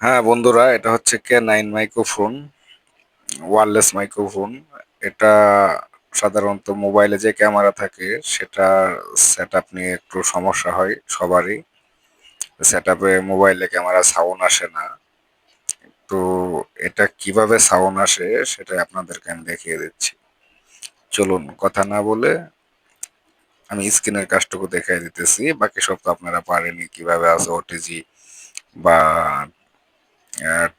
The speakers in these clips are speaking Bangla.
হ্যাঁ বন্ধুরা, এটা হচ্ছে K nine microphone wireless microphone এটা সাধারণত মোবাইলে যে ক্যামেরা থাকে, সেটা সেট আপ নিয়ে একটু সমস্যা হয় সবারই। সেট আপে মোবাইলে ক্যামেরা সাউন্ড আসে না। তো এটা কীভাবে সাউন্ড আসে সেটা আপনাদেরকে আমি দেখিয়ে দিচ্ছি। চলুন, কথা না বলে আমি স্ক্রিনের কাজটুকু দেখাই দিতেছি। বাকি সব তো আপনারা পারেনি কীভাবে আছে ওটিজি বা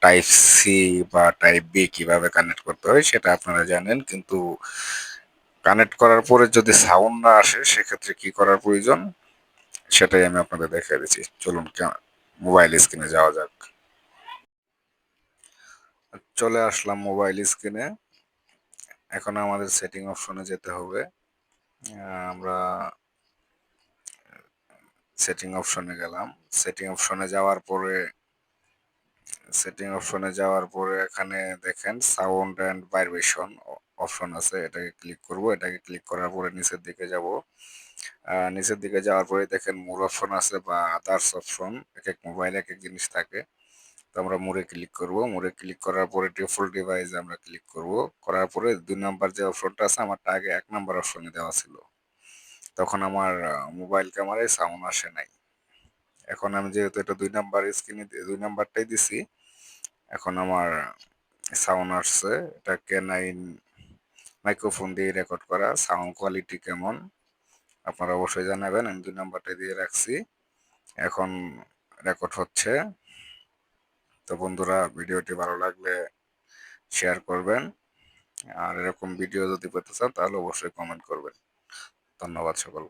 টাইপ সি বা টাইপ বি কীভাবে কানেক্ট করতে হয় সেটা আপনারা জানেন, কিন্তু কানেক্ট করার পরে যদি সাউন্ড না আসে, সেক্ষেত্রে কি করার প্রয়োজন? সেটাই আমি আপনাদের দেখিয়ে দিচ্ছি। চলুন মোবাইল স্ক্রিনে যাওয়া যাক। চলে আসলাম মোবাইল স্ক্রিনে এখন আমাদের সেটিং অপশনে যেতে হবে। আমরা সেটিং অপশনে গেলাম। সেটিং অপশনে যাওয়ার পরে সেটিং অপশনে যাওয়ার পরে এখানে দেখেন সাউন্ড অ্যান্ড ভাইব্রেশন অপশন আছে, এটাকে ক্লিক করব, এটাকে ক্লিক করার পরে নিচের দিকে যাব। নিচের দিকে যাওয়ার পরে দেখেন মোর অপশন আছে বা আদার্স অপশন এক এক মোবাইলে এক এক জিনিস থাকে। তো আমরা মোড়ে ক্লিক করব মোড়ে ক্লিক করার পরে ডিফল্ট ডিভাইস আমরা ক্লিক করব। করার পরে দুই নাম্বার যে অপশনটা আছে, আমারটা আগে এক নাম্বার অপশনে দেওয়া ছিল। তখন আমার মোবাইল ক্যামেরায় সাউন্ড আসে নাই। এখন আমি যেহেতু এটা দুই নাম্বার স্ক্রিনে দুই নাম্বারটাই দিছি এখন আমার সাউন্ড আসছে। এটা কে নাইন মাইক্রোফোন দিয়ে রেকর্ড করা। সাউন্ড কোয়ালিটি কেমন? আপনারা অবশ্যই জানাবেন। আমি দুই নাম্বারটা দিয়ে রাখছি। এখন রেকর্ড হচ্ছে। তো বন্ধুরা, ভিডিওটি ভালো লাগলে শেয়ার করবেন। আর এরকম ভিডিও যদি পেতে চান, তাহলে অবশ্যই কমেন্ট করবেন। ধন্যবাদ সকল